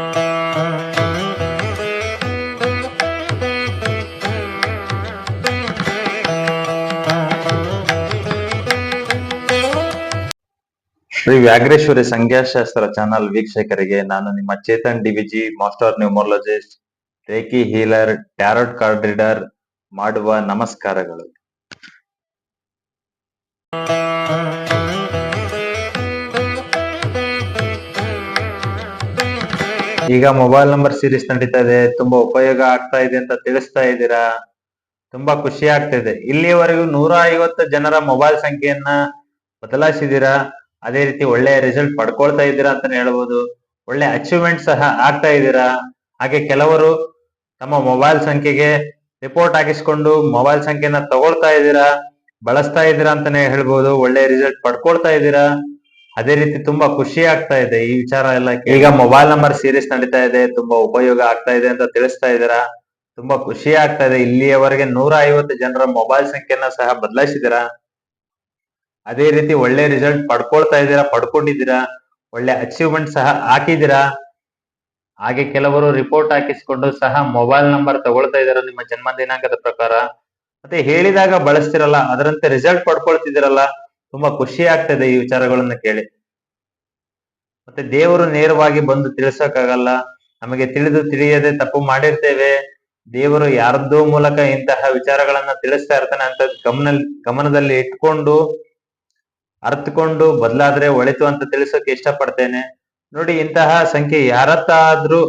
ಶ್ರೀ ವ್ಯಾಘ್ರೇಶ್ವರಿ ಸಂಖ್ಯಾಶಾಸ್ತ್ರ ಚಾನಲ್ ವೀಕ್ಷಕರಿಗೆ ನಾನು ನಿಮ್ಮ Chetan DVG, master numerologist reiki healer, tarot card reader ಮಾಡುವ ನಮಸ್ಕಾರಗಳು. ಈಗ ಮೊಬೈಲ್ ನಂಬರ್ ಸೀರೀಸ್ ನಡೀತಾ ಇದೆ ತುಂಬಾ ಉಪಯೋಗ ಆಗ್ತಾ ಇದೆ ಅಂತ ತಿಳಿಸ್ತಾ ಇದ್ದೀರಾ? ತುಂಬಾ ಖುಷಿ ಆಗ್ತಿದೆ. ಇಲ್ಲಿಯವರೆಗೂ ನೂರ ಐವತ್ತು ಜನರ ಮೊಬೈಲ್ ಸಂಖ್ಯೆಯನ್ನ ಬದಲಾಯಿಸಿದೀರಾ ಅದೇ ರೀತಿ ಒಳ್ಳೆ ರಿಸಲ್ಟ್ ಪಡ್ಕೊಳ್ತಾ ಇದ್ದೀರಾ ಅಂತಾನೆ ಹೇಳ್ಬೋದು. ಒಳ್ಳೆ ಅಚೀವ್ಮೆಂಟ್ ಸಹ ಆಗ್ತಾ ಇದ್ದೀರಾ? ಹಾಗೆ ಕೆಲವರು ತಮ್ಮ ಮೊಬೈಲ್ ಸಂಖ್ಯೆಗೆ ರಿಪೋರ್ಟ್ ಹಾಕಿಸ್ಕೊಂಡು ಮೊಬೈಲ್ ಸಂಖ್ಯೆನ ತಗೊಳ್ತಾ ಇದ್ದೀರಾ? ಬಳಸ್ತಾ ಇದ್ದೀರಾ ಅಂತಾನೆ ಹೇಳ್ಬೋದು. ಒಳ್ಳೆ ರಿಸಲ್ಟ್ ಪಡ್ಕೊಳ್ತಾ ಇದ್ದೀರಾ? ಅದೇ ರೀತಿ ತುಂಬಾ ಖುಷಿ ಆಗ್ತಾ ಇದೆ. ಈ ವಿಚಾರ ಎಲ್ಲ ಈಗ ಮೊಬೈಲ್ ನಂಬರ್ ಸೀರೀಸ್ ನಡೀತಾ ಇದೆ, ತುಂಬಾ ಉಪಯೋಗ ಆಗ್ತಾ ಇದೆ ಅಂತ ತಿಳಿಸ್ತಾ ಇದ್ದೀರಾ? ತುಂಬಾ ಖುಷಿ ಆಗ್ತಾ ಇದೆ. ಇಲ್ಲಿಯವರೆಗೆ ನೂರ ಐವತ್ತು ಜನರ ಮೊಬೈಲ್ ಸಂಖ್ಯೆನ ಸಹ ಬದಲಾಯಿಸಿದಿರಾ ಅದೇ ರೀತಿ ಒಳ್ಳೆ ರಿಸಲ್ಟ್ ಪಡ್ಕೊಳ್ತಾ ಇದ್ದೀರಾ? ಪಡ್ಕೊಂಡಿದ್ದೀರಾ? ಒಳ್ಳೆ ಅಚೀವ್ಮೆಂಟ್ ಸಹ ಹಾಕಿದ್ದೀರಾ? ಹಾಗೆ ಕೆಲವರು ರಿಪೋರ್ಟ್ ಹಾಕಿಸಿಕೊಂಡು ಸಹ ಮೊಬೈಲ್ ನಂಬರ್ ತಗೊಳ್ತಾ ಇದಾರೆ ನಿಮ್ಮ ಜನ್ಮ ದಿನಾಂಕದ ಪ್ರಕಾರ? ಮತ್ತೆ ಹೇಳಿದಾಗ ಬಳಸ್ತಿರಲ್ಲ, ಅದರಂತೆ ರಿಸಲ್ಟ್ ಪಡ್ಕೊಳ್ತಿದ್ದೀರಲ್ಲ? ತುಂಬಾ ಖುಷಿ ಆಗ್ತದೆ ಈ ವಿಚಾರಗಳನ್ನ ಕೇಳಿ. ಮತ್ತೆ ದೇವರು ನೇರವಾಗಿ ಬಂದು ತಿಳಿಸಕ್ಕಾಗಲ್ಲ ನಮಗೆ ತಿಳಿದು ತಿಳಿಯದೆ ತಪ್ಪು ಮಾಡಿರ್ತೇವೆ. ದೇವರು ಯಾರದ್ದೋ ಮೂಲಕ ಇಂತಹ ವಿಚಾರಗಳನ್ನ ತಿಳಿಸ್ತಾ ಇರ್ತಾನೆ ಅಂತ ಗಮನ ಗಮನದಲ್ಲಿ ಇಟ್ಕೊಂಡು ಅರ್ಥಕೊಂಡು ಬದಲಾದ್ರೆ ಒಳಿತು ಅಂತ ತಿಳಿಸೋಕೆ ಇಷ್ಟಪಡ್ತೇನೆ. ನೋಡಿ ಇಂತಹ ಸಂಖ್ಯೆ ಯಾರತ್ತಾದ್ರೂ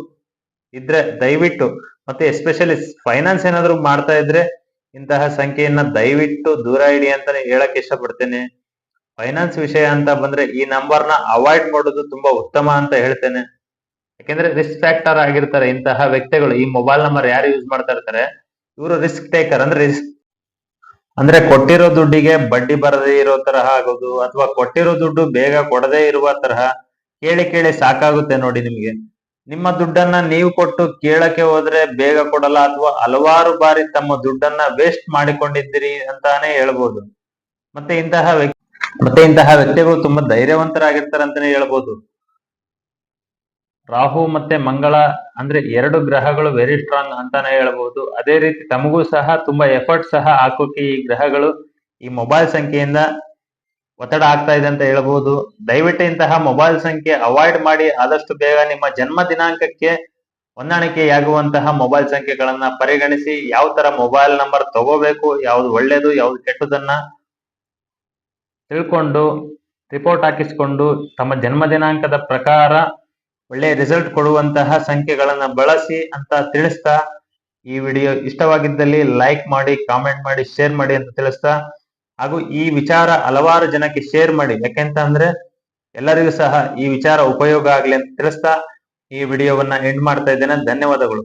ಇದ್ರೆ ದಯವಿಟ್ಟು, ಮತ್ತೆ ಎಸ್ಪೆಷಲಿ ಫೈನಾನ್ಸ್ ಏನಾದ್ರು ಮಾಡ್ತಾ ಇದ್ರೆ ಇಂತಹ ಸಂಖ್ಯೆಯನ್ನ ದಯವಿಟ್ಟು ದೂರ ಇಡಿ ಅಂತಾನೆ ಹೇಳಕ್ ಇಷ್ಟಪಡ್ತೇನೆ. ಫೈನಾನ್ಸ್ ವಿಷಯ ಅಂತ ಬಂದ್ರೆ ಈ ನಂಬರ್ನ ಅವಾಯ್ಡ್ ಮಾಡೋದು ತುಂಬಾ ಉತ್ತಮ ಅಂತ ಹೇಳ್ತೇನೆ. ಯಾಕೆಂದ್ರೆ ರಿಸ್ಕ್ ಫ್ಯಾಕ್ಟರ್ ಆಗಿರ್ತಾರೆ ಇಂತಹ ವ್ಯಕ್ತಿಗಳು. ಈ ಮೊಬೈಲ್ ನಂಬರ್ ಯಾರು ಯೂಸ್ ಮಾಡ್ತಾ ಇರ್ತಾರೆ? ಇವರು ರಿಸ್ಕ್ ಟೇಕರ್ ಅಂದ್ರೆ ರಿಸ್ಕ್ ಅಂದ್ರೆ ಕೊಟ್ಟಿರೋ ದುಡ್ಡಿಗೆ ಬಡ್ಡಿ ಬರದೇ ಇರೋ ತರಹ ಆಗೋದು ಅಥವಾ ಕೊಟ್ಟಿರೋ ದುಡ್ಡು ಬೇಗ ಕೊಡದೇ ಇರುವ ತರಹ ಕೇಳಿ ಕೇಳಿ ಸಾಕಾಗುತ್ತೆ ನೋಡಿ ನಿಮ್ಗೆ. ನಿಮ್ಮ ದುಡ್ಡನ್ನ ನೀವು ಕೊಟ್ಟು ಕೇಳಕ್ಕೆ ಹೋದ್ರೆ ಬೇಗ ಕೊಡಲ್ಲ ಅಥವಾ ಹಲವಾರು ಬಾರಿ ತಮ್ಮ ದುಡ್ಡನ್ನ ವೇಸ್ಟ್ ಮಾಡಿಕೊಂಡಿದ್ದೀರಿ ಅಂತಾನೆ ಹೇಳ್ಬೋದು. ಮತ್ತೆ ಇಂತಹ ಮತ್ತೆ ಇಂತಹ ವ್ಯಕ್ತಿಗಳು ತುಂಬಾ ಧೈರ್ಯವಂತರಾಗಿರ್ತಾರೆ ಅಂತಾನೆ ಹೇಳ್ಬೋದು. ರಾಹು ಮತ್ತೆ ಮಂಗಳ ಅಂದ್ರೆ ಎರಡು ಗ್ರಹಗಳು ವೆರಿ ಸ್ಟ್ರಾಂಗ್ ಅಂತಾನೆ ಹೇಳ್ಬಹುದು ಅದೇ ರೀತಿ ತಮಗೂ ಸಹ ತುಂಬಾ ಎಫರ್ಟ್ ಸಹ ಹಾಕೋಕೆ ಈ ಗ್ರಹಗಳು ಈ ಮೊಬೈಲ್ ಸಂಖ್ಯೆಯಿಂದ ಒತ್ತಡ ಆಗ್ತಾ ಇದೆ ಅಂತ ಹೇಳ್ಬಹುದು ದಯವಿಟ್ಟು ಇಂತಹ ಮೊಬೈಲ್ ಸಂಖ್ಯೆ ಅವಾಯ್ಡ್ ಮಾಡಿ ಆದಷ್ಟು ಬೇಗ ನಿಮ್ಮ ಜನ್ಮ ದಿನಾಂಕಕ್ಕೆ ಹೊಂದಾಣಿಕೆಯಾಗುವಂತಹ ಮೊಬೈಲ್ ಸಂಖ್ಯೆಗಳನ್ನ ಪರಿಗಣಿಸಿ ಯಾವ ತರ ಮೊಬೈಲ್ ನಂಬರ್ ತಗೋಬೇಕು, ಯಾವ್ದು ಒಳ್ಳೇದು, ಯಾವ್ದು ಕೆಟ್ಟದನ್ನ ತಿಳ್ಕೊಂಡು ರಿಪೋರ್ಟ್ ಹಾಕಿಸ್ಕೊಂಡು ತಮ್ಮ ಜನ್ಮ ದಿನಾಂಕದ ಪ್ರಕಾರ ಒಳ್ಳೆ ರಿಸಲ್ಟ್ ಕೊಡುವಂತಹ ಸಂಖ್ಯೆಗಳನ್ನ ಬಳಸಿ ಅಂತ ತಿಳಿಸ್ತಾ ಈ ವಿಡಿಯೋ ಇಷ್ಟವಾಗಿದ್ದಲ್ಲಿ ಲೈಕ್ ಮಾಡಿ ಕಾಮೆಂಟ್ ಮಾಡಿ ಶೇರ್ ಮಾಡಿ ಅಂತ ತಿಳಿಸ್ತಾ ಹಾಗೂ ಈ ವಿಚಾರ ಹಲವಾರು ಜನಕ್ಕೆ ಶೇರ್ ಮಾಡಿ. ಯಾಕೆಂತ ಅಂದ್ರೆ ಎಲ್ಲರಿಗೂ ಸಹ ಈ ವಿಚಾರ ಉಪಯೋಗ ಆಗ್ಲಿ ಅಂತ ತಿಳಿಸ್ತಾ ಈ ವಿಡಿಯೋವನ್ನ ಎಂಡ್ ಮಾಡ್ತಾ ಇದ್ದೇನೆ. ಧನ್ಯವಾದಗಳು.